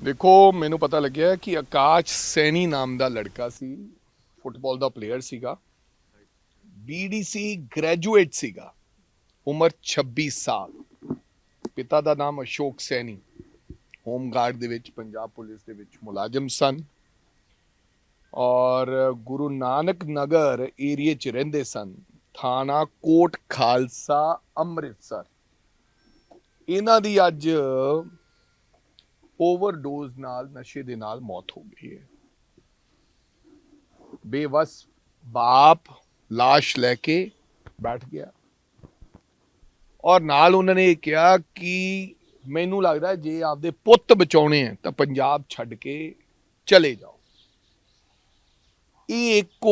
ਦੇਖੋ, ਮੈਨੂੰ ਪਤਾ ਲੱਗਿਆ ਕਿ ਆਕਾਸ਼ ਸੈਣੀ ਨਾਮ ਦਾ ਲੜਕਾ ਸੀ, ਫੁੱਟਬਾਲ ਦਾ ਪਲੇਅਰ ਸੀਗਾ। ਬੀਡੀਸੀ ਗ੍ਰੈਜੂਏਟ ਸੀਗਾ। ਉਮਰ 26 ਸਾਲ। ਪਿਤਾ ਦਾ ਨਾਮ ਅਸ਼ੋਕ ਸੈਣੀ। ਹੋਮ ਗਾਰਡ ਦੇ ਵਿੱਚ, ਪੰਜਾਬ ਪੁਲਿਸ ਦੇ ਵਿੱਚ ਮੁਲਾਜ਼ਮ ਸਨ। ਔਰ ਗੁਰੂ ਨਾਨਕ ਨਗਰ ਏਰੀਏ 'ਚ ਰਹਿੰਦੇ ਸਨ। ਥਾਣਾ ਕੋਟ ਖਾਲਸਾ, ਅੰਮ੍ਰਿਤਸਰ। ਇਹਨਾਂ ਦੀ ਅੱਜ ਓਵਰਡੋਜ਼ ਨਾਲ, ਨਸ਼ੇ ਦੇ ਨਾਲ ਮੌਤ ਹੋ ਗਈ ਹੈ। ਬੇਵਸ ਬਾਪ লাশ ਲੈ ਕੇ ਬੈਠ ਗਿਆ। ਔਰ ਨਾਲ ਉਹਨਾਂ ਨੇ ਕਿਹਾ ਕਿ ਮੈਨੂੰ ਲੱਗਦਾ ਜੇ ਆਪਦੇ ਪੁੱਤ ਬਚਾਉਣੇ ਆ ਤਾਂ ਪੰਜਾਬ ਛੱਡ ਕੇ ਚਲੇ ਜਾਓ। ਇਹ ਇੱਕ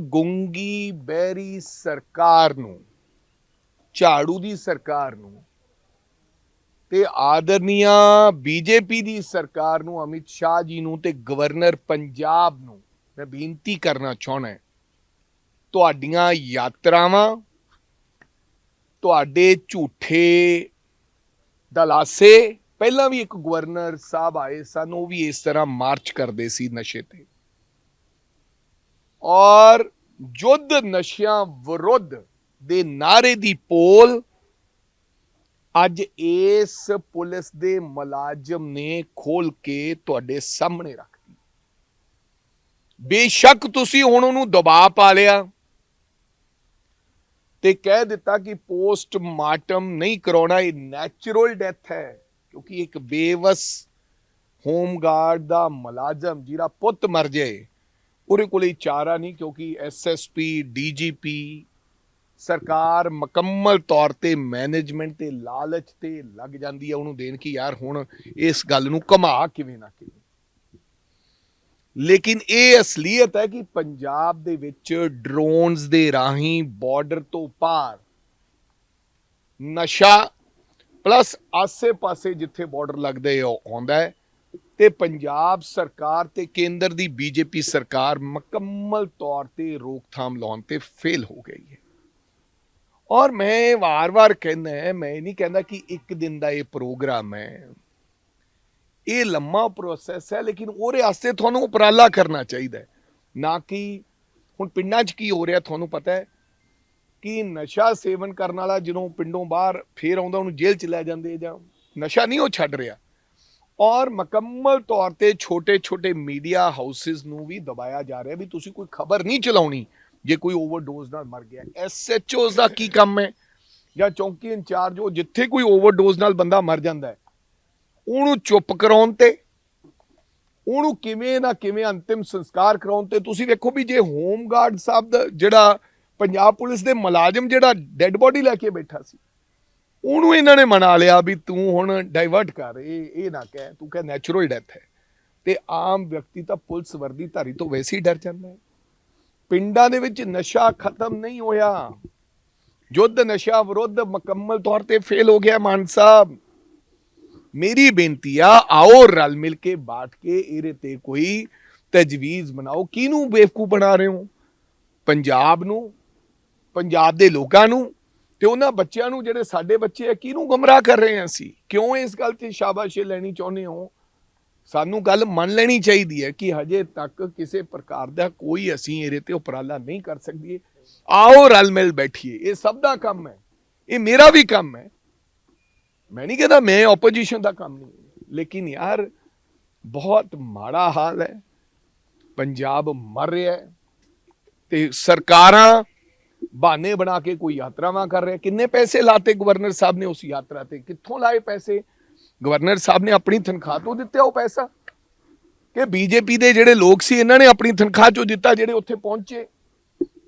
ਗੁੰਗੀ ਬਹਿਰੀ ਸਰਕਾਰ ਨੂੰ, ਝਾੜੂ ਦੀ ਸਰਕਾਰ ਨੂੰ ਤੇ ਆਦਰਨੀਆ ਬੀਜੇਪੀ ਦੀ ਸਰਕਾਰ ਨੂੰ, ਅਮਿਤ ਸ਼ਾਹ ਜੀ ਨੂੰ ਤੇ ਗਵਰਨਰ ਪੰਜਾਬ ਨੂੰ ਮੈਂ ਬੇਨਤੀ ਕਰਨਾ ਚਾਹਣਾ ਤੁਹਾਡੀਆਂ ਯਾਤਰਾਵਾਂ, ਤੁਹਾਡੇ ਝੂਠੇ ਦਲਾਸੇ, ਪਹਿਲਾਂ ਵੀ ਇੱਕ ਗਵਰਨਰ ਸਾਹਿਬ ਆਏ ਸਨ, ਉਹ ਵੀ ਇਸ ਤਰ੍ਹਾਂ ਮਾਰਚ ਕਰਦੇ ਸੀ ਨਸ਼ੇ ਤੇ। ਔਰ ਯੁੱਧ ਨਸ਼ਿਆਂ ਵਿਰੁੱਧ ਦੇ ਨਾਰੇ ਦੀ ਪੋਲ ਅੱਜ ਇਸ ਪੁਲਿਸ ਦੇ ਮੁਲਾਜ਼ਮ ਨੇ ਖੋਲ ਕੇ ਤੁਹਾਡੇ ਸਾਹਮਣੇ ਰੱਖਤੀ ਬੇਸ਼ੱਕ ਤੁਸੀਂ ਹੁਣ ਉਹਨੂੰ ਦਬਾਅ ਪਾ ਲਿਆ ਤੇ ਕਹਿ ਦਿੱਤਾ ਕਿ ਪੋਸਟ ਮਾਰਟਮ ਨਹੀਂ ਕਰਾਉਣਾ, ਇਹ ਨੈਚੁਰਲ ਡੈਥ ਹੈ, ਕਿਉਂਕਿ ਇੱਕ ਬੇਵਸ ਹੋਮਗਾਰਡ ਦਾ ਮੁਲਾਜ਼ਮ ਜਿਹੜਾ ਪੁੱਤ ਮਰ ਜਾਏ, ਉਹਦੇ ਕੋਲੇ ਚਾਰਾ ਨਹੀਂ, ਕਿਉਂਕਿ ਐਸਐਸਪੀ ਡੀਜੀਪੀ ਸਰਕਾਰ ਮੁਕੰਮਲ ਤੌਰ ਤੇ ਮੈਨੇਜਮੈਂਟ ਤੇ ਲਾਲਚ ਤੇ ਲੱਗ ਜਾਂਦੀ ਹੈ ਉਹਨੂੰ ਦੇਣ ਕਿ ਯਾਰ ਹੁਣ ਇਸ ਗੱਲ ਨੂੰ ਕਮਾ ਕਿਵੇਂ ਨਾ ਕਿਵੇਂ। ਲੇਕਿਨ ਇਹ ਅਸਲੀਅਤ ਹੈ ਕਿ ਪੰਜਾਬ ਦੇ ਵਿੱਚ ਡਰੋਨਸ ਦੇ ਰਾਹੀਂ ਬਾਰਡਰ ਤੋਂ ਪਾਰ ਨਸ਼ਾ ਪਲੱਸ ਆਸੇ-ਪਾਸੇ ਜਿੱਥੇ ਬਾਰਡਰ ਲੱਗਦੇ ਆ, ਉਹ ਆਉਂਦਾ ਹੈ। ਤੇ ਪੰਜਾਬ ਸਰਕਾਰ ਤੇ ਕੇਂਦਰ ਦੀ ਬੀਜੇਪੀ ਸਰਕਾਰ ਮੁਕੰਮਲ ਤੌਰ ਤੇ ਰੋਕਥਾਮ ਲਾਉਣ ਤੇ ਫੇਲ ਹੋ ਗਈ ਹੈ। ਔਰ ਮੈਂ ਵਾਰ-ਵਾਰ ਕਹਿੰਦਾ ਹੈ, ਮੈਂ ਨਹੀਂ ਕਹਿੰਦਾ ਕਿ ਇੱਕ ਦਿਨ ਦਾ ਇਹ ਪ੍ਰੋਗਰਾਮ ਹੈ। ਇਹ ਲੰਮਾ ਪ੍ਰੋਸੈਸ ਹੈ ਲੇਕਿਨ ਉਹਦੇ ਵਾਸਤੇ ਤੁਹਾਨੂੰ ਉਪਰਾਲਾ ਕਰਨਾ ਚਾਹੀਦਾ ਨਾ ਕਿ ਹੁਣ ਪਿੰਡਾਂ 'ਚ ਕੀ ਹੋ ਰਿਹਾ ਤੁਹਾਨੂੰ ਪਤਾ ਹੈ? ਕਿ ਨਸ਼ਾ ਸੇਵਨ ਕਰਨ ਵਾਲਾ ਜਦੋਂ ਪਿੰਡੋਂ ਬਾਹਰ ਫੇਰ ਆਉਂਦਾ ਉਹਨੂੰ ਜੇਲ੍ਹ 'ਚ ਲੈ ਜਾਂਦੇ ਜਾਂ ਨਸ਼ਾ ਨਹੀਂ ਉਹ ਛੱਡ ਰਿਹਾ। ਔਰ ਮੁਕੰਮਲ ਤੌਰ ਤੇ ਛੋਟੇ-ਛੋਟੇ ਮੀਡੀਆ ਹਾਊਸਸ ਨੂੰ ਵੀ ਦਬਾਇਆ ਜਾ ਰਿਹਾ ਵੀ ਤੁਸੀਂ ਕੋਈ ਖਬਰ ਨਹੀਂ ਚਲਾਉਣੀ। ਜੇ ਕੋਈ ਓਵਰਡੋਜ਼ ਨਾਲ ਮਰ ਗਿਆ ਐਸਐਚਓਸ ਦਾ ਕੀ ਕੰਮ ਹੈ? ਜਾਂ ਚੌਂਕੀ ਇੰਚਾਰਜ, ਉਹ ਜਿੱਥੇ ਕੋਈ ਓਵਰਡੋਜ਼ ਨਾਲ ਬੰਦਾ ਮਰ ਜਾਂਦਾ ਹੈ, ਉਹਨੂੰ ਚੁੱਪ ਕਰਾਉਣ ਤੇ, ਉਹਨੂੰ ਕਿਵੇਂ ਨਾ ਕਿਵੇਂ ਅੰਤਿਮ ਸੰਸਕਾਰ ਕਰਾਉਣ ਤੇ, ਤੁਸੀਂ ਵੇਖੋ ਵੀ ਜੇ ਹੋਮ ਗਾਰਡ ਸਾਹਿਬ ਦਾ ਜਿਹੜਾ ਪੰਜਾਬ ਪੁਲਿਸ ਦੇ ਮੁਲਾਜ਼ਮ ਜਿਹੜਾ ਡੈੱਡ ਬੋਡੀ ਲੈ ਕੇ ਬੈਠਾ ਸੀ, ਉਹਨੂੰ ਇਹਨਾਂ ਨੇ ਮਨਾ ਲਿਆ ਵੀ ਤੂੰ ਹੁਣ ਡਾਈਵਰਟ ਕਰ, ਇਹ ਇਹ ਨਾ ਕਹਿ, ਤੂੰ ਕਹਿ ਨੈਚੁਰਲ ਡੈਥ ਹੈ। ਤੇ ਆਮ ਵਿਅਕਤੀ ਤਾਂ ਪੁਲਿਸ ਵਰਦੀ ਧਾਰੀ ਤੋਂ ਵੈਸੇ ਹੀ ਡਰ ਜਾਂਦਾ ਹੈ। ਪਿੰਡਾਂ ਦੇ ਵਿੱਚ ਨਸ਼ਾ ਖਤਮ ਨਹੀਂ ਹੋਇਆ। ਯੁੱਧ ਨਸ਼ਾ ਵਿਰੁੱਧ ਮੁਕੰਮਲ ਤੌਰ ਤੇ ਫੇਲ ਹੋ ਗਿਆ ਮਾਨ ਸਾਹਿਬ। ਮੇਰੀ ਬੇਨਤੀ ਆ, ਆਓ ਰਲ ਮਿਲ ਕੇ ਬਾਟ ਕੇ ਇਹਦੇ ਤੇ ਕੋਈ ਤਜਵੀਜ਼ ਬਣਾਓ। ਕਿਹਨੂੰ ਬੇਵਕੂ ਬਣਾ ਰਹੇ ਹੋ? ਪੰਜਾਬ ਨੂੰ, ਪੰਜਾਬ ਦੇ ਲੋਕਾਂ ਨੂੰ ਤੇ ਉਹਨਾਂ ਬੱਚਿਆਂ ਨੂੰ ਜਿਹੜੇ ਸਾਡੇ ਬੱਚੇ ਆ, ਕਿਹਨੂੰ ਗਮਰਾਹ ਕਰ ਰਹੇ ਹਾਂ ਅਸੀਂ? ਕਿਉਂ ਇਸ ਗੱਲ ਤੇ ਸ਼ਾਬਾਸ਼ੇ ਲੈਣੀ ਚਾਹੁੰਦੇ ਹੋ? ਸਾਨੂੰ ਗੱਲ ਮੰਨ ਲੈਣੀ ਚਾਹੀਦੀ ਹੈ ਕਿ ਹਜੇ ਤੱਕ ਕਿਸੇ ਪ੍ਰਕਾਰ ਦਾ ਕੋਈ ਅਸੀਂ ਇਹਦੇ ਤੇ ਉਪਰਾਲਾ ਨਹੀਂ ਕਰ ਸਕਦੀ ਆਓ ਰਲ ਮਿਲ ਬੈਠੀਏ। ਇਹ ਸਭ ਦਾ ਕੰਮ ਹੈ। ਇਹ ਮੇਰਾ ਵੀ ਕੰਮ ਹੈ। ਮੈਂ ਨਹੀਂ ਕਹਿੰਦਾ ਮੈਂ ਆਪੋਜੀਸ਼ਨ ਦਾ ਕੰਮ ਨਹੀਂ ਲੇਕਿਨ ਯਾਰ, ਬਹੁਤ ਮਾੜਾ ਹਾਲ ਹੈ। ਪੰਜਾਬ ਮਰ ਰਿਹਾ ਹੈ। ਤੇ ਸਰਕਾਰਾਂ ਬਹਾਨੇ ਬਣਾ ਕੇ ਕੋਈ ਯਾਤਰਾਵਾਂ ਕਰ ਰਿਹਾ ਕਿੰਨੇ ਪੈਸੇ ਲਾਤੇ ਗਵਰਨਰ ਸਾਹਿਬ ਨੇ ਉਸ ਯਾਤਰਾ ਤੇ? ਕਿੱਥੋਂ ਲਾਏ ਪੈਸੇ? ਗਵਰਨਰ ਸਾਹਿਬ ਨੇ ਆਪਣੀ ਤਨਖਾਹ ਤੋਂ ਦਿੱਤਾ ਉਹ ਪੈਸਾ। ਕਿ ਬੀਜੇਪੀ ਦੇ ਜਿਹੜੇ ਲੋਕ ਸੀ, ਇਹਨਾਂ ਨੇ ਆਪਣੀ ਤਨਖਾਹ ਚੋਂ ਦਿੱਤਾ ਜਿਹੜੇ ਉੱਥੇ ਪਹੁੰਚੇ।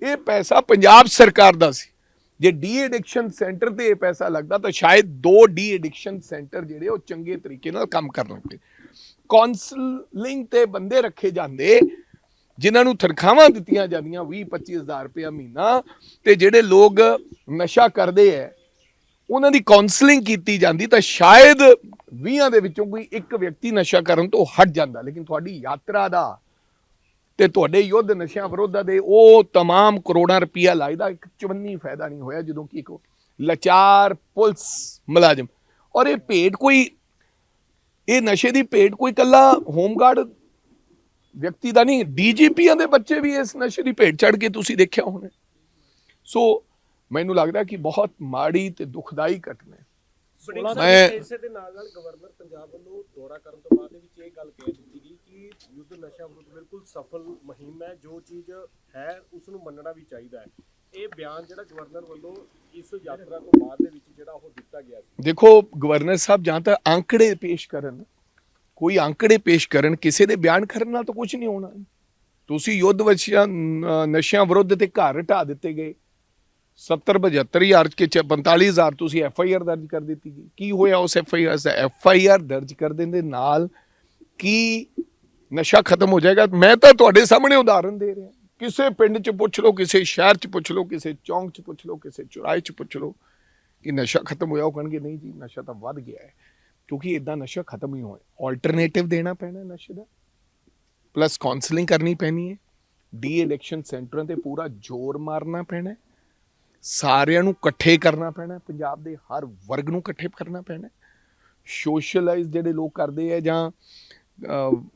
ਇਹ ਪੈਸਾ ਪੰਜਾਬ ਸਰਕਾਰ ਦਾ ਸੀ। ਜੇ ਡੀ ਐਡਿਕਸ਼ਨ ਸੈਂਟਰ ਤੇ ਇਹ ਪੈਸਾ ਲੱਗਦਾ ਤਾਂ ਸ਼ਾਇਦ ਦੋ ਡੀ ਐਡਿਕਸ਼ਨ ਸੈਂਟਰ ਜਿਹੜੇ ਉਹ ਚੰਗੇ ਤਰੀਕੇ ਨਾਲ ਕੰਮ ਕਰਨਗੇ ਕਾਉਂਸਲਿੰਗ ਤੇ ਬੰਦੇ ਰੱਖੇ ਜਾਂਦੇ, ਜਿਨ੍ਹਾਂ ਨੂੰ ਤਨਖਾਹਾਂ ਦਿੱਤੀਆਂ ਜਾਂਦੀਆਂ 20 25000 ਰੁਪਏ ਮਹੀਨਾ, ਤੇ ਜਿਹੜੇ ਲੋਕ ਨਸ਼ਾ ਕਰਦੇ ਐ ਉਹਨਾਂ ਦੀ ਕਾਉਂਸਲਿੰਗ ਕੀਤੀ ਜਾਂਦੀ ਤਾਂ ਸ਼ਾਇਦ 20 ਦੇ ਵਿੱਚੋਂ ਕੋਈ ਇੱਕ ਵਿਅਕਤੀ ਨਸ਼ਾ ਕਰਨ ਤੋਂ ਹਟ ਜਾਂਦਾ ਲੇਕਿਨ ਤੁਹਾਡੀ ਯਾਤਰਾ ਦਾ ਤੇ ਤੁਹਾਡੇ ਯੁੱਧ ਨਸ਼ਿਆਂ ਵਿਰੁੱਧ ਦੇ ਉਹ तमाम ਕਰੋੜਾਂ ਰੁਪਈਆ ਲਾਇਦਾ ਇੱਕ ਚਵੰਨੀ ਫਾਇਦਾ ਨਹੀਂ ਹੋਇਆ ਜਦੋਂ ਕਿ ਇੱਕ ਲਾਚਾਰ ਪੁਲਿਸ ਮੁਲਾਜ਼ਮ ਔਰ ਇਹ ਭੇਡ ਕੋਈ ਇਹ ਨਸ਼ੇ ਦੀ ਭੇਟ ਕੋਈ ਕੱਲਾ ਹੋਮਗਾਰਡ ਵਿਅਕਤੀ ਦਾ ਨਹੀਂ ਡੀਜੀਪੀਆਂ ਦੇ ਬੱਚੇ ਵੀ ਇਸ ਨਸ਼ੇ ਦੀ ਭੇਟ ਚੜ ਕੇ ਤੁਸੀਂ ਦੇਖਿਆ ਹੋਣਾ ਸੋ ਮੈਨੂੰ ਲੱਗਦਾ ਕਿ ਬਹੁਤ ਮਾੜੀ ਤੇ ਦੁਖਦਾਈ ਘਟਨਾ ਹੈ। ਮੈਂ- ਇਸੇ ਦੇ ਨਾਲ ਨਾਲ ਗਵਰਨਰ ਪੰਜਾਬ ਵੱਲੋਂ ਦੌਰਾ ਕਰਨ ਤੋਂ ਬਾਅਦ ਦੇ ਵਿੱਚ ਇਹ ਗੱਲ ਕਹਿ ਦਿੱਤੀ ਗਈ ਕਿ ਯੁੱਧ ਨਸ਼ਾ ਵਿਰੁੱਧ ਬਿਲਕੁਲ ਸਫਲ ਮੁਹਿੰਮ ਹੈ ਜੋ ਚੀਜ਼ ਹੈ ਉਸ ਨੂੰ ਮੰਨਣਾ ਵੀ ਚਾਹੀਦਾ ਹੈ। ਇਹ ਬਿਆਨ ਜਿਹੜਾ ਗਵਰਨਰ ਵੱਲੋਂ ਇਸ ਯਾਤਰਾ ਤੋਂ ਬਾਅਦ ਦੇ ਵਿੱਚ ਜਿਹੜਾ ਉਹ ਦਿੱਤਾ ਗਿਆ ਸੀ। ਦੇਖੋ ਗਵਰਨਰ ਸਾਹਿਬ ਜਾਂ ਤਾਂ ਅੰਕੜੇ ਪੇਸ਼ ਕਰਨ ਕੋਈ ਅੰਕੜੇ ਪੇਸ਼ ਕਰਨ ਕਿਸੇ ਦੇ ਬਿਆਨ ਕਰਨ ਨਾਲ ਤਾਂ ਕੁਝ ਨਹੀਂ ਹੋਣਾ। ਤੁਸੀਂ ਯੁੱਧ ਵਸ਼ਿਆ ਨਸ਼ਿਆਂ ਵਿਰੁੱਧ ਤੇ ਘਰ ਢਾ ਦਿੱਤੇ ਗਏ। 70 75 ਹਜ਼ਾਰ ਕੇ 45 ਹਜ਼ਾਰ ਤੁਸੀਂ ਐਫ ਆਈ ਆਰ ਦਰਜ ਕਰ ਦਿੱਤੀ ਗਈ ਕੀ ਹੋਇਆ ਉਸ ਐਫ ਆਈ ਆਰ? ਦਾ ਐਫ ਆਈ ਆਰ ਦਰਜ ਕਰ ਦੇਣ ਦੇ ਨਾਲ ਕੀ ਨਸ਼ਾ ਖਤਮ ਹੋ ਜਾਏਗਾ? ਮੈਂ ਤਾਂ ਤੁਹਾਡੇ ਸਾਹਮਣੇ ਉਦਾਹਰਨ ਦੇ ਰਿਹਾ। ਕਿਸੇ ਪਿੰਡ 'ਚ ਪੁੱਛ ਲਓ, ਕਿਸੇ ਸ਼ਹਿਰ 'ਚ ਪੁੱਛ ਲਓ, ਕਿਸੇ ਚੌਂਕ 'ਚ ਪੁੱਛ ਲਓ, ਕਿਸੇ ਚੁਰਾਹੇ 'ਚ ਪੁੱਛ ਲਓ ਕਿ ਨਸ਼ਾ ਖਤਮ ਹੋਇਆ, ਉਹ ਕਹਿਣਗੇ ਨਹੀਂ ਜੀ, ਨਸ਼ਾ ਤਾਂ ਵੱਧ ਗਿਆ ਹੈ। ਕਿਉਂਕਿ ਇਦਾਂ ਨਸ਼ਾ ਖਤਮ ਹੀ ਹੋਇਆ। ਆਲਟਰਨੇਟਿਵ ਦੇਣਾ ਪੈਣਾ ਨਸ਼ੇ ਦਾ। ਪਲੱਸ ਕਾਉਂਸਲਿੰਗ ਕਰਨੀ ਪੈਣੀ ਹੈ। ਡੀ ਇਲੈਕਸ਼ਨ ਸੈਂਟਰਾਂ ਤੇ ਪੂਰਾ ਜ਼ੋਰ ਮਾਰਨਾ ਪੈਣਾ ਸਾਰਿਆਂ ਨੂੰ ਇਕੱਠੇ ਕਰਨਾ ਪੈਣਾ ਹੈ, ਪੰਜਾਬ ਦੇ ਹਰ ਵਰਗ ਨੂੰ ਇਕੱਠੇ ਕਰਨਾ ਪੈਣਾ ਸੋਸ਼ਲਾਈਜ਼ ਜਿਹੜੇ ਲੋਕ ਕਰਦੇ ਆ ਜਾਂ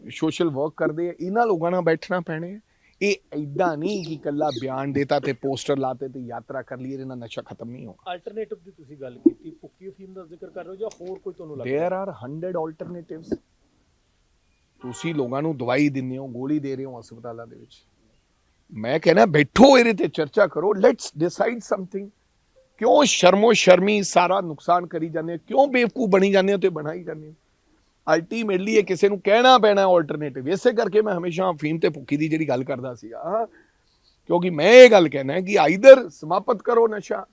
ਸੋਸ਼ਲ ਵਰਕ ਕਰਦੇ ਆ ਇਹਨਾਂ ਲੋਕਾਂ ਨਾਲ ਬੈਠਣਾ ਪੈਣਾ ਹੈ। ਇਹ ਐਦਾਂ ਨਹੀਂ ਕਿ ਕੱਲਾ ਬਿਆਨ ਦੇਤਾ ਤੇ ਪੋਸਟਰ ਲਾਤੇ ਤੇ ਯਾਤਰਾ ਕਰ ਲਈ ਇਹਦੇ ਨਾਲ ਨਸ਼ਾ ਖਤਮ ਨਹੀਂ ਹੋਣਾ ਆਲਟਰਨੇਟਿਵ ਦੀ ਤੁਸੀਂ ਗੱਲ ਕੀਤੀ ਪੁੱਕੀ ਅਫੀਮ ਦਾ ਜ਼ਿਕਰ ਕਰ ਰਹੇ ਹੋ ਜਾਂ ਹੋਰ ਕੋਈ ਤੁਹਾਨੂੰ ਲੱਗਦਾ देयर आर 100 alternatives ਤੁਸੀਂ ਲੋਕਾਂ ਨੂੰ ਦਵਾਈ ਦਿੰਦੇ ਹੋ ਗੋਲੀ ਦੇ ਰਹੇ ਹੋ ਹਸਪਤਾਲਾਂ ਦੇ ਵਿੱਚ ਮੈਂ ਕਹਿੰਦਾ ਬੈਠੋ ਇਹਦੇ ਤੇ ਚਰਚਾ ਕਰੋ ਲੈਟਸ ਡਿਸਾਈਡ ਸਮਥਿੰਗ ਕਿਉਂ ਸ਼ਰਮੋ ਸ਼ਰਮੀ ਸਾਰਾ ਨੁਕਸਾਨ ਕਰੀ ਜਾਂਦੇ ਹੋ? ਕਿਉਂ ਬੇਵਕੂ ਬਣੀ ਜਾਂਦੇ ਹੋ ਤੇ ਬਣਾਈ ਜਾਂਦੇ ਹੋ? ਅਲਟੀਮੇਟਲੀ ਇਹ ਕਿਸੇ ਨੂੰ ਕਹਿਣਾ ਪੈਣਾ ਆਲਟਰਨੇਟਿਵ ਇਸੇ ਕਰਕੇ ਮੈਂ ਹਮੇਸ਼ਾ ਫੀਮ ਤੇ ਭੁੱਕੀ ਦੀ ਜਿਹੜੀ ਗੱਲ ਕਰਦਾ ਸੀਗਾ ਕਿਉਂਕਿ ਮੈਂ ਇਹ ਗੱਲ ਕਹਿਣਾ ਕਿ ਆਈਦਰ ਸਮਾਪਤ ਕਰੋ ਨਸ਼ਾ,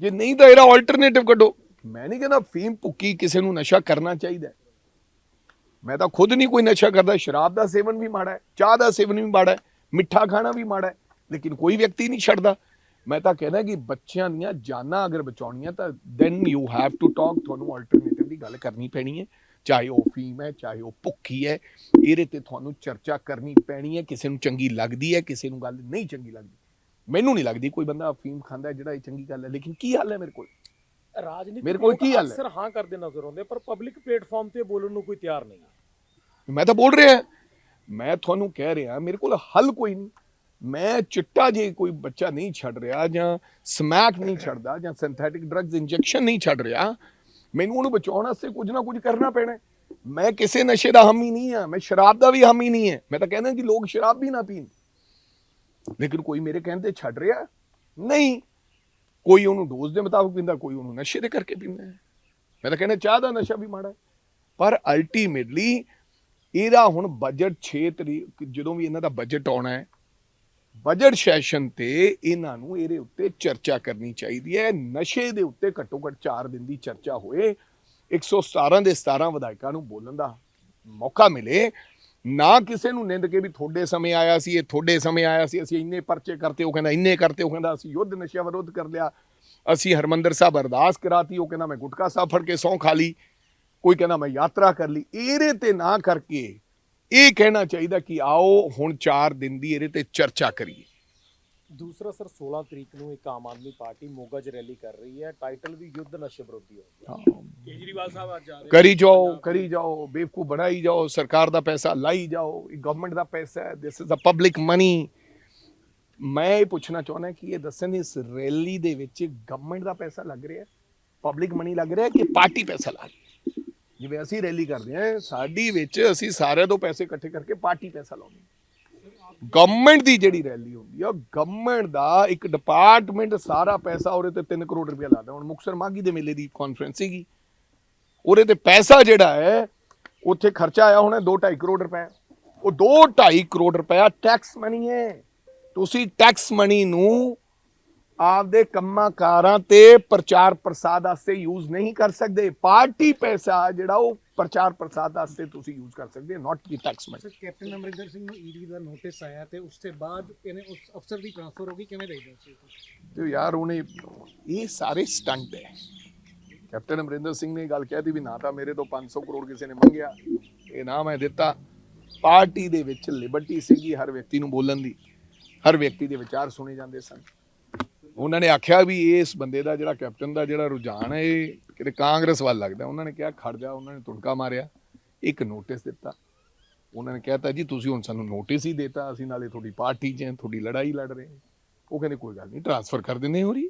ਜੇ ਨਹੀਂ ਤਾਂ ਇਹਦਾ ਆਲਟਰਨੇਟਿਵ ਕੱਢੋ। ਮੈਂ ਨਹੀਂ ਕਹਿੰਦਾ ਫੀਮ ਭੁੱਕੀ ਕਿਸੇ ਨੂੰ ਨਸ਼ਾ ਕਰਨਾ ਚਾਹੀਦਾ। ਮੈਂ ਤਾਂ ਖੁਦ ਨਹੀਂ ਕੋਈ ਨਸ਼ਾ ਕਰਦਾ, ਸ਼ਰਾਬ ਦਾ ਸੇਵਨ ਵੀ ਮਾੜਾ ਹੈ, ਚਾਹ ਦਾ ਸੇਵਨ ਵੀ ਮਾੜਾ ਹੈ। ਮਿੱਠਾ ਖਾਣਾ ਵੀ ਮਾੜਾ ਹੈ ਲੇਕਿਨ ਕੋਈ ਵਿਅਕਤੀ ਨਹੀਂ ਛੱਡਦਾ। ਮੈਂ ਤਾਂ ਕਹਿੰਦਾ ਕਿ ਬੱਚਿਆਂ ਦੀਆਂ ਜਾਨਾਂ ਅਗਰ ਬਚਾਉਣੀਆਂ ਤਾਂ then you have to talk ਤੁਹਾਨੂੰ ਆਲਟਰਨੇਟਿਵ ਦੀ ਗੱਲ ਕਰਨੀ ਪੈਣੀ ਹੈ। ਚਾਹੇ ਉਹ ਫੀਮ ਹੈ ਚਾਹੇ ਉਹ ਭੁੱਕੀ ਹੈ ਇਹਦੇ ਤੇ ਤੁਹਾਨੂੰ ਚਰਚਾ ਕਰਨੀ ਪੈਣੀ ਹੈ ਕਿਸੇ ਨੂੰ ਚੰਗੀ ਲੱਗਦੀ ਹੈ ਕਿਸੇ ਨੂੰ ਗੱਲ ਨਹੀਂ ਚੰਗੀ ਲੱਗਦੀ। ਮੈਨੂੰ ਨਹੀਂ ਲੱਗਦੀ ਕੋਈ ਬੰਦਾ ਅਫੀਮ ਖਾਂਦਾ ਹੈ ਜਿਹੜਾ ਇਹ ਚੰਗੀ ਗੱਲ ਹੈ ਲੇਕਿਨ ਕੀ ਹਾਲ ਹੈ ਮੇਰੇ ਕੋਲ? ਰਾਜਨੀਤਿਕ ਮੇਰੇ ਕੋਲ ਕੀ ਹੱਲ ਹੈ? ਅਕਸਰ ਹਾਂ ਕਰਦੇ ਨਜ਼ਰ ਆਉਂਦੇ ਪਰ ਪਬਲਿਕ ਪਲੇਟਫਾਰਮ ਤੇ ਬੋਲਣ ਨੂੰ ਕੋਈ ਤਿਆਰ ਨਹੀਂ ਮੈਂ ਤਾਂ ਬੋਲ ਰਿਹਾ। ਮੈਂ ਤੁਹਾਨੂੰ ਕਹਿ ਰਿਹਾ, ਮੇਰੇ ਕੋਲ ਹੱਲ ਕੋਈ ਨਹੀਂ। ਮੈਂ ਚਿੱਟਾ ਜੇ ਕੋਈ ਬੱਚਾ ਨਹੀਂ ਛੱਡ ਰਿਹਾ ਜਾਂ ਸਮੈਕ ਨਹੀਂ ਛੱਡਦਾ ਜਾਂ ਸਿੰਥੈਟਿਕ ਡਰੱਗਸ ਇੰਜੈਕਸ਼ਨ ਨਹੀਂ ਛੱਡ ਰਿਹਾ, ਮੈਨੂੰ ਉਹਨੂੰ ਬਚਾਉਣ ਵਾਸਤੇ ਕੁਝ ਨਾ ਕੁਝ ਕਰਨਾ ਪੈਣਾ ਮੈਂ ਕਿਸੇ ਨਸ਼ੇ ਦਾ ਹਾਮੀ ਨਹੀਂ ਆ ਮੈਂ ਸ਼ਰਾਬ ਦਾ ਵੀ ਹਾਮੀ ਨਹੀਂ ਹੈ। ਮੈਂ ਤਾਂ ਕਹਿੰਦਾ ਕਿ ਲੋਕ ਸ਼ਰਾਬ ਵੀ ਨਾ ਪੀਣ। ਲੇਕਿਨ ਕੋਈ ਮੇਰੇ ਕਹਿੰਦੇ ਛੱਡ ਰਿਹਾ? ਨਹੀਂ। ਕੋਈ ਉਹਨੂੰ ਡੋਜ਼ ਦੇ ਮੁਤਾਬਕ ਪੀਂਦਾ, ਕੋਈ ਉਹਨੂੰ ਨਸ਼ੇ ਦੇ ਕਰਕੇ ਪੀਂਦਾ ਮੈਂ ਤਾਂ ਕਹਿੰਦਾ ਚਾਹ ਦਾ ਨਸ਼ਾ ਵੀ ਮਾੜਾ ਪਰ ਅਲਟੀਮੇਟਲੀ ਇਹਦਾ ਹੁਣ ਬਜਟ 6 ਤਰੀਕ ਜਦੋਂ ਵੀ ਇਹਨਾਂ ਦਾ ਬਜਟ ਆਉਣਾ ਹੈ ਬਜਟ ਸੈਸ਼ਨ ਤੇ ਇਹਨਾਂ ਨੂੰ ਇਹਦੇ ਉੱਤੇ ਚਰਚਾ ਕਰਨੀ ਚਾਹੀਦੀ ਹੈ। ਨਸ਼ੇ ਦੇ ਉੱਤੇ ਘੱਟੋ ਘੱਟ 4 ਦਿਨ ਦੀ ਚਰਚਾ ਹੋਏ। 117 ਦੇ 17 ਵਿਧਾਇਕਾਂ ਨੂੰ ਬੋਲਣ ਦਾ ਮੌਕਾ ਮਿਲੇ। ਨਾ ਕਿਸੇ ਨੂੰ ਨਿੰਦ ਕੇ ਵੀ ਤੁਹਾਡੇ ਸਮੇਂ ਆਇਆ ਸੀ, ਇਹ ਤੁਹਾਡੇ ਸਮੇਂ ਆਇਆ ਸੀ, ਅਸੀਂ ਇੰਨੇ ਪਰਚੇ ਕਰਤੇ, ਉਹ ਕਹਿੰਦਾ ਇੰਨੇ ਕਰਤੇ, ਉਹ ਕਹਿੰਦਾ ਅਸੀਂ ਯੁੱਧ ਨਸ਼ਿਆਂ ਵਿਰੋਧ ਕਰ ਲਿਆ। ਅਸੀਂ ਹਰਮੰਦਰ ਸਾਹਿਬ ਅਰਦਾਸ ਕਰਾਤੀ, ਉਹ ਕਹਿੰਦਾ ਮੈਂ ਗੁਟਕਾ ਸਾਹਿਬ ਫੜ ਕੇ ਸੌਂ ਖਾ ਲਈ। ਕੋਈ ਕਹਿੰਦਾ ਮੈਂ ਯਾਤਰਾ ਕਰ ਲਈ ਇਹਦੇ ਤੇ ਨਾ ਕਰਕੇ ਇਹ ਕਹਿਣਾ ਚਾਹੀਦਾ ਕਿ ਆਓ ਹੁਣ 4 ਦਿਨ ਦੀ ਇਹਦੇ ਤੇ ਚਰਚਾ ਕਰੀਏ। ਦੂਸਰਾ ਸਰ 16 ਤਰੀਕ ਨੂੰ ਇੱਕ ਆਮ ਆਦਮੀ ਪਾਰਟੀ ਮੋਗਾ 'ਚ ਰੈਲੀ ਕਰ ਰਹੀ ਹੈ ਟਾਈਟਲ ਵੀ ਯੁੱਧ ਨਸ਼ੇ ਵਿਰੋਧੀ ਹੋ ਕੇਜਰੀਵਾਲ ਸਾਹਿਬ ਅੱਜ ਆ ਰਹੇ ਕਰੀ ਜਾਓ ਕਰੀ ਜਾਓ ਬੇਵਕੂਫ ਬਣਾਈ ਜਾਓ ਸਰਕਾਰ ਦਾ ਪੈਸਾ ਲਾਈ ਜਾਓ ਇਹ ਗਵਰਨਮੈਂਟ ਦਾ ਪੈਸਾ ਹੈ this is a public money ਮੈਂ ਇਹ ਪੁੱਛਣਾ ਚਾਹੁੰਦਾ ਕਿ ਇਹ ਦੱਸਣ ਇਸ ਰੈਲੀ ਦੇ ਵਿੱਚ ਗਵਰਨਮੈਂਟ ਦਾ ਪੈਸਾ ਲੱਗ ਰਿਹਾ ਹੈ? ਪਬਲਿਕ ਮਨੀ ਲੱਗ ਰਿਹਾ ਹੈ ਕਿ ਪਾਰਟੀ ਪੈਸਾ ਲਾ ਰਹੀ ਹੈ? ਜਿਵੇਂ ਅਸੀਂ ਰੈਲੀ ਕਰਦੇ ਹਾਂ, ਸਾਡੀ ਵਿੱਚ ਅਸੀਂ ਸਾਰਿਆਂ ਤੋਂ ਪੈਸੇ ਇਕੱਠੇ ਕਰਕੇ ਪਾਰਟੀ ਪੈਸਾ ਲਾਉਂਦੇ ਹਾਂ। ਗਵਰਨਮੈਂਟ ਦੀ ਜਿਹੜੀ ਰੈਲੀ ਹੁੰਦੀ ਆ ਗਵਰਨਮੈਂਟ ਦਾ ਇੱਕ ਡਿਪਾਰਟਮੈਂਟ ਸਾਰਾ ਪੈਸਾ ਉਹਦੇ ਤੇ 3 ਕਰੋੜ ਰੁਪਇਆ ਲਾਦਾ ਹੁਣ ਮੁਕਸਰ ਮਾਗੀ ਦੇ ਮੇਲੇ ਦੀ ਕਾਨਫਰੰਸ ਸੀਗੀ। ਉਹਦੇ ਤੇ ਪੈਸਾ ਜਿਹੜਾ ਹੈ, ਉੱਥੇ ਖਰਚਾ ਆਇਆ ਹੋਣਾ 2.5 ਕਰੋੜ ਰੁਪਏ ਉਹ 2.5 ਕਰੋੜ ਰੁਪਇਆ ਟੈਕਸ ਮਨੀ ਹੈ। ਤੁਸੀਂ ਟੈਕਸ ਮਨੀ ਨੂੰ ਆਪਦੇ ਕੰਮਾਂ ਕਾਰਾਂ ਤੇ ਪ੍ਰਚਾਰ ਪ੍ਰਸਾਰ ਵਾਸਤੇ ਯੂਜ਼ ਨਹੀਂ ਕਰ ਸਕਦੇ। ਪਾਰਟੀ ਪੈਸਾ ਜਿਹੜਾ ਉਹ ਪ੍ਰਚਾਰ ਪ੍ਰਸਾਰ ਵਾਸਤੇ ਤੁਸੀਂ ਯੂਜ਼ ਕਰ ਸਕਦੇ not the tax money sir captain Amarinder Singh ਨੂੰ ਈਡੀ ਦਾ ਨੋਟਿਸ ਆਇਆ ਤੇ ਉਸ ਤੋਂ ਬਾਅਦ ਇਹਨੇ ਉਸ ਅਫਸਰ ਦੀ ਟ੍ਰਾਂਸਫਰ ਹੋ ਗਈ ਕਿਵੇਂ ਦੇਖਦੇ ਸੀ ਤੇ ਯਾਰ ਉਹਨੇ ਇਹ ਸਾਰੇ ਸਟੰਟ ਹੈ। ਕੈਪਟਨ ਅਮਰਿੰਦਰ ਸਿੰਘ ਨੇ ਗੱਲ ਕਹਿਤੀ ਵੀ ਨਾ ਤਾਂ ਮੇਰੇ ਤੋਂ 500 ਕਰੋੜ ਕਿਸੇ ਨੇ ਮੰਗਿਆ ਇਹ ਨਾ ਮੈਂ ਦਿੱਤਾ। ਪਾਰਟੀ ਦੇ ਵਿੱਚ ਲਿਬਰਟੀ ਸੀਗੀ ਹਰ ਵਿਅਕਤੀ ਨੂੰ ਬੋਲਣ ਦੀ। ਹਰ ਵਿਅਕਤੀ ਦੇ ਵਿਚਾਰ ਸੁਣੇ ਜਾਂਦੇ ਸਨ। ਉਹਨਾਂ ਨੇ ਆਖਿਆ ਵੀ ਇਸ ਬੰਦੇ ਦਾ ਜਿਹੜਾ ਕੈਪਟਨ ਦਾ ਜਿਹੜਾ ਰੁਝਾਨ ਹੈ ਇਹ ਕਿਤੇ ਕਾਂਗਰਸ ਵੱਲ ਲੱਗਦਾ। ਉਹਨਾਂ ਨੇ ਕਿਹਾ ਖੜ ਜਾ ਉਹਨਾਂ ਨੇ ਤੁਣਕਾ ਮਾਰਿਆ ਇੱਕ ਨੋਟਿਸ ਦਿੱਤਾ। ਉਹਨਾਂ ਨੇ ਕਹਿਤਾ ਜੀ ਤੁਸੀਂ ਹੁਣ ਸਾਨੂੰ ਨੋਟਿਸ ਹੀ ਦਿੱਤਾ ਅਸੀਂ ਨਾਲੇ ਤੁਹਾਡੀ ਪਾਰਟੀ 'ਚ ਹਾਂ ਤੁਹਾਡੀ ਲੜਾਈ ਲੜ ਰਹੇ ਹਾਂ। ਉਹ ਕਹਿੰਦੇ ਕੋਈ ਗੱਲ ਨਹੀਂ ਟ੍ਰਾਂਸਫਰ ਕਰ ਦਿੰਦੇ ਹੋ ਰਹੀ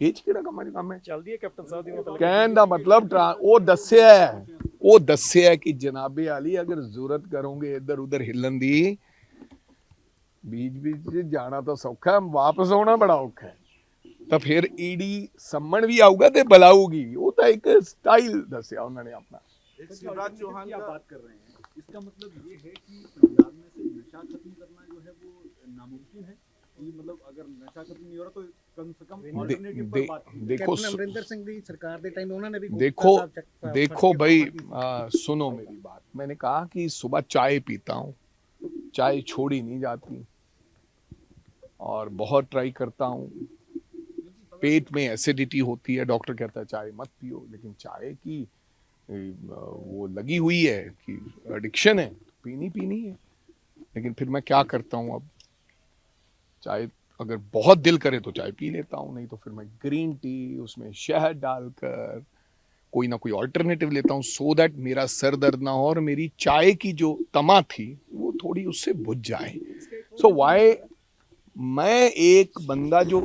ਇਹ 'ਚ ਕਿਹੜਾ ਕੰਮ ਹੈ ਕੰਮ ਹੈ? ਚੱਲਦੀ ਹੈ ਕੈਪਟਨ ਸਾਹਿਬ ਦੀ ਮਤਲਬ ਕਹਿਣ ਦਾ ਮਤਲਬ ਉਹ ਦੱਸਿਆ ਉਹ ਦੱਸਿਆ ਕਿ ਜਨਾਬੇ ਆਲੀ ਅਗਰ ਜ਼ਰੂਰਤ ਕਰੋਗੇ ਇੱਧਰ ਉੱਧਰ ਹਿੱਲਣ ਦੀ ਬੀਚ ਵਿੱਚ ਜਾਣਾ ਤਾਂ ਸੌਖਾ ਵਾਪਸ ਆਉਣਾ ਬੜਾ ਔਖਾ ਹੈ। ਤਾਂ ਫਿਰ ਈਡੀ ਸੰਮਣ ਵੀ ਆਊਗਾ ਤੇ ਬੁਲਾਊਗੀ ਉਹ ਤਾਂ ਇੱਕ ਸਟਾਈਲ ਦੱਸਿਆ ਉਹਨਾਂ ਨੇ ਆਪਣਾ एक शिवराज चौहान की आप का बात कर रहे हैं इसका मतलब ये है कि पंजाब में से नशा खत्म करना जो है वो नामुमकिन है कि मतलब अगर नशा खत्म नहीं हो रहा तो कम से कम दे- ऑल्टरनेटिव दे- पर बात की देखो ਕੈਪਟਨ स- ਅਮਰਿੰਦਰ ਸਿੰਘ ਦੀ ਸਰਕਾਰ ਦੇ ਟਾਈਮ ਉਹਨਾਂ ਨੇ ਵੀ देखो ਗੁਪਤਾ ਸਾਹਿਬ ਚੱਕ- देखो ਫੜ के भाई पापा की- आ, सुनो मेरी बात मैंने कहा कि सुबह चाय पीता हूँ चाय छोड़ी नहीं जाती और बहुत ट्राई करता हूँ पेट में एसिडिटी होती है, डॉक्टर कहता है, चाय मत पियो। लेकिन चाय की वो लगी हुई है कि एडिक्शन है पीनी पीनी है। लेकिन फिर मैं क्या करता हूँ अब? चाय अगर बहुत दिल करे तो चाय पी लेता हूँ, नहीं तो फिर मैं ग्रीन टी उसमें शहद डालकर कोई ना कोई ऑल्टरनेटिव लेता हूँ सो दैट मेरा सर दर्द ना हो और मेरी चाय की जो तमा थी, वो थोड़ी उससे बुझ जाए। सो so वाई मैं एक बंदा जो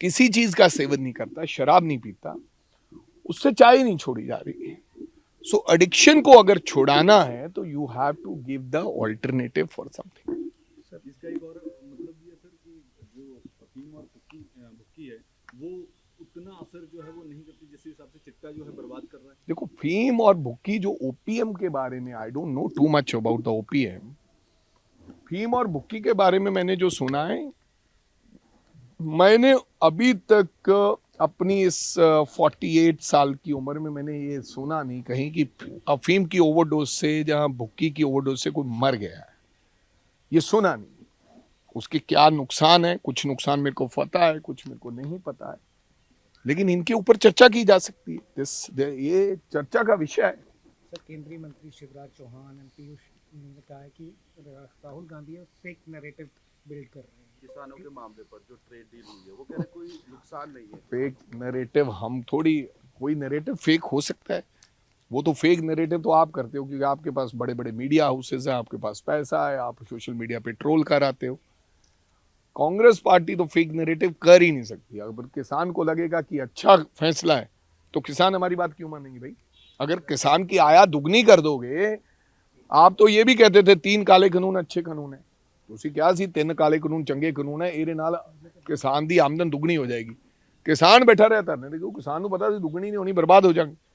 किसी चीज़ का सेवन नहीं करता शराब नहीं पीता उससे चाय नहीं छोड़ी जा रही। है सो एडिक्शन को अगर छुड़ाना है तो you have to give the alternative for something इसका एक और मतलब ये सर कि जो अफीम और भुक्की है वो उतना असर जो है वो नहीं करती जिस हिसाब से चिट्टा जो है बर्बाद कर रहा है। देखो फीम और भुक्की जो ओपीएम के बारे में I don't know too much about the opium फीम और भुक्की के बारे में मैंने जो सुना है मैंने अभी तक अपनी इस फोर्टी एट साल की उम्र में मैंने ये सुना नहीं कहीं कि अफीम की ओवरडोज से जहाँ भुक्की की ओवरडोज से कोई मर गया है। ये सुना नहीं। उसके क्या नुकसान है? कुछ नुकसान मेरे को पता है, कुछ मेरे को नहीं पता है। लेकिन इनके ऊपर चर्चा की जा सकती है। दिस ये चर्चा का विषय है। सर, केंद्रीय मंत्री शिवराज चौहान एंड पीयूष ने कहा कि Rahul Gandhi fake narrative build कर रहे हैं। किसानों के मामले पर जो ट्रेड डील हुई है, वो कह रहे कोई नुकसान नहीं है। फेक नैरेटिव हम थोड़ी, कोई नैरेटिव फेक हो सकता है। वो तो फेक नैरेटिव तो आप करते हो, क्योंकि आपके पास बड़े बड़े मीडिया हाउसेज हैं, आपके पास पैसा है, आप सोशल मीडिया पे ट्रोल कराते हो। कांग्रेस पार्टी तो फेक नैरेटिव कर ही नहीं सकती। अगर किसान को लगेगा कि अच्छा फैसला है तो किसान हमारी बात क्यों मानेंगे भाई? अगर किसान की आया दुगनी कर दोगे, आप तो ये भी कहते थे, तीन काले कानून अच्छे कानून है। ਤੁਸੀਂ ਕਿਹਾ ਸੀ ਤਿੰਨ ਕਾਲੇ ਕਾਨੂੰਨ, ਚੰਗੇ ਕਾਨੂੰਨ ਹੈ, ਇਹਦੇ ਨਾਲ ਕਿਸਾਨ ਦੀ ਆਮਦਨ ਦੁੱਗਣੀ ਹੋ ਜਾਏਗੀ। ਕਿਸਾਨ ਬੈਠਾ ਰਿਹਾ ਧਰਨੇ ਤੇ ਕਿਉਂ ਕਿਸਾਨ ਨੂੰ ਪਤਾ ਸੀ ਦੁੱਗਣੀ ਨਹੀਂ ਹੋਣੀ, ਬਰਬਾਦ ਹੋ ਜਾਣਗੇ।